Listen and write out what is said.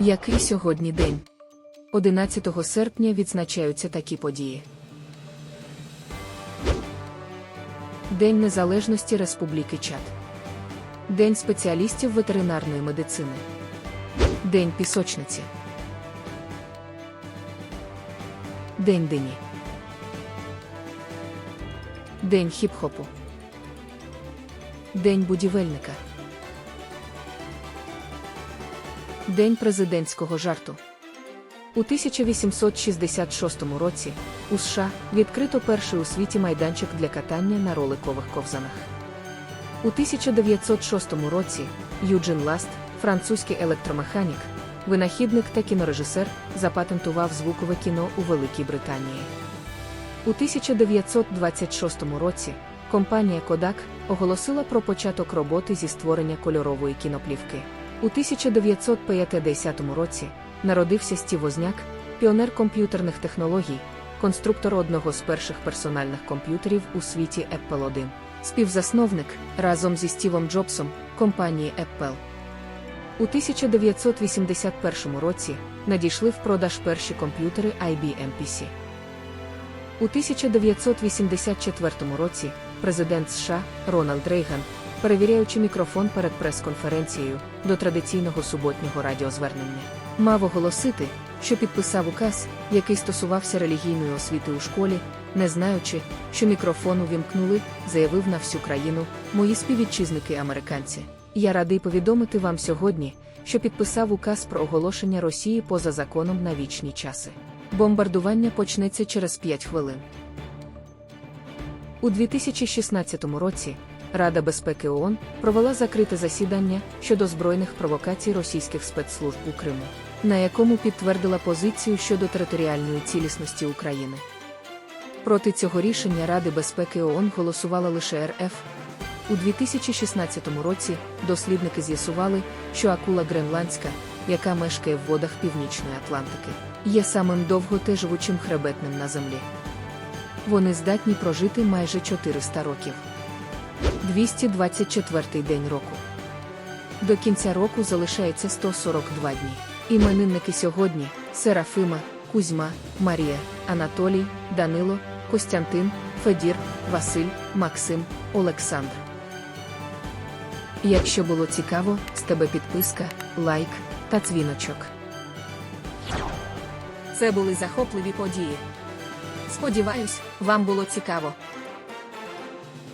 Який сьогодні день? 11 серпня відзначаються такі події. День Незалежності Республіки Чад. День спеціалістів ветеринарної медицини. День пісочниці. День дині. День хіп-хопу. День будівельника. День президентського жарту. У 1866 році у США відкрито перший у світі майданчик для катання на роликових ковзанах. У 1906 році Юджин Ласт, французький електромеханік, винахідник та кінорежисер, запатентував звукове кіно у Великій Британії. У 1926 році компанія Kodak оголосила про початок роботи зі створення кольорової кіноплівки. У 1950 році народився Стів Возняк, піонер комп'ютерних технологій, конструктор одного з перших персональних комп'ютерів у світі Apple 1, співзасновник разом зі Стівом Джобсом компанії Apple. У 1981 році надійшли в продаж перші комп'ютери IBM PC. У 1984 році президент США Рональд Рейган, перевіряючи мікрофон перед прес-конференцією до традиційного суботнього радіозвернення, мав оголосити, що підписав указ, який стосувався релігійної освіти у школі, не знаючи, що мікрофон увімкнули, заявив на всю країну мої співвітчизники американці. Я радий повідомити вам сьогодні, що підписав указ про оголошення Росії поза законом на вічні часи. Бомбардування почнеться через 5 хвилин. У 2016 році Рада безпеки ООН провела закрите засідання щодо збройних провокацій російських спецслужб у Криму, на якому підтвердила позицію щодо територіальної цілісності України. Проти цього рішення Ради безпеки ООН голосувала лише РФ. У 2016 році дослідники з'ясували, що акула гренландська, яка мешкає в водах Північної Атлантики, є самим довготеживучим хребетним на землі. Вони здатні прожити майже 400 років. 224 день року. До кінця року залишається 142 дні. Іменинники сьогодні Серафима, Кузьма, Марія, Анатолій, Данило, Костянтин, Федір, Василь, Максим, Олександр. Якщо було цікаво, з тебе підписка, лайк та дзвіночок. Це були захопливі події. Сподіваюсь, вам було цікаво.